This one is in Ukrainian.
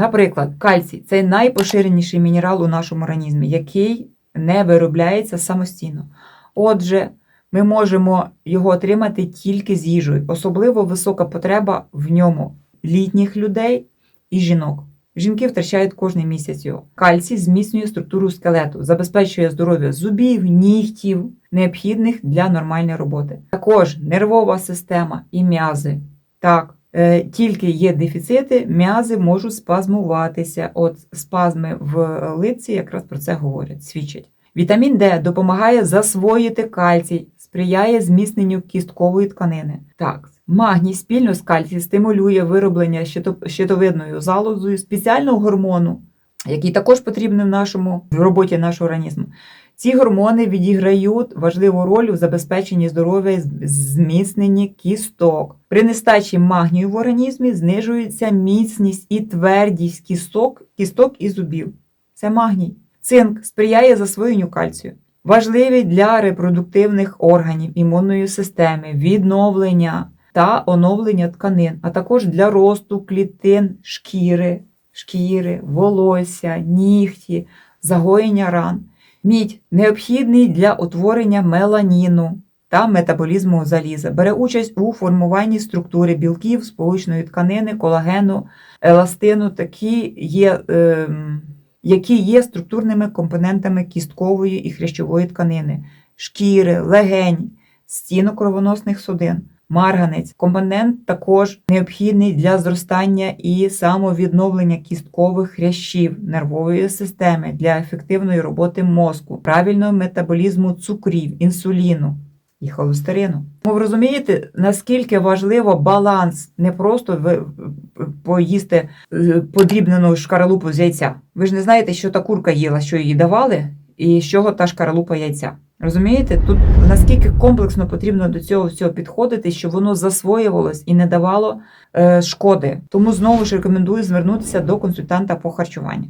Наприклад, кальцій це найпоширеніший мінерал у нашому організмі, який не виробляється самостійно. Отже, ми можемо його отримати тільки з їжею. Особливо висока потреба в ньому літніх людей і жінок. Жінки втрачають кожний місяць його. Кальцій зміцнює структуру скелету, забезпечує здоров'я зубів, нігтів, необхідних для нормальної роботи. Також нервова система і м'язи. Так, тільки є дефіцити, м'язи можуть спазмуватися. От спазми в лиці якраз про це говорять, свідчать. Вітамін Д допомагає засвоїти кальцій, сприяє зміцненню кісткової тканини. Так, магній спільно з кальцій стимулює вироблення щитовидною залозою спеціального гормону, який також потрібний в нашому в роботі нашого організму. Ці гормони відіграють важливу роль у забезпеченні здоров'я і зміцненні кісток. При нестачі магнію в організмі знижується міцність і твердість кісток, кісток і зубів. Це магній. Цинк сприяє засвоєнню кальцію. Важливий для репродуктивних органів, імунної системи, відновлення та оновлення тканин, а також для росту клітин шкіри, шкіри, волосся, нігті, загоєння ран. Мідь необхідний для утворення меланіну та метаболізму заліза. Бере участь у формуванні структури білків, сполучної тканини, колагену, еластину, такі є, ем, які є структурними компонентами кісткової і хрящової тканини, шкіри, легень, стінок кровоносних судин. Марганець компонент також необхідний для зростання і самовідновлення кісткових хрящів нервової системи для ефективної роботи мозку, правильного метаболізму цукрів, інсуліну і холестерину. Ви розумієте, наскільки важливо баланс не просто поїсти е, подрібнену шкаралупу з яйця. Ви ж не знаєте, що та курка їла, що їй давали, і з чого та шкаралупа яйця. Розумієте, тут наскільки комплексно потрібно до цього всього підходити, щоб воно засвоювалось і не давало е, шкоди. Тому знову ж рекомендую звернутися до консультанта по харчуванню.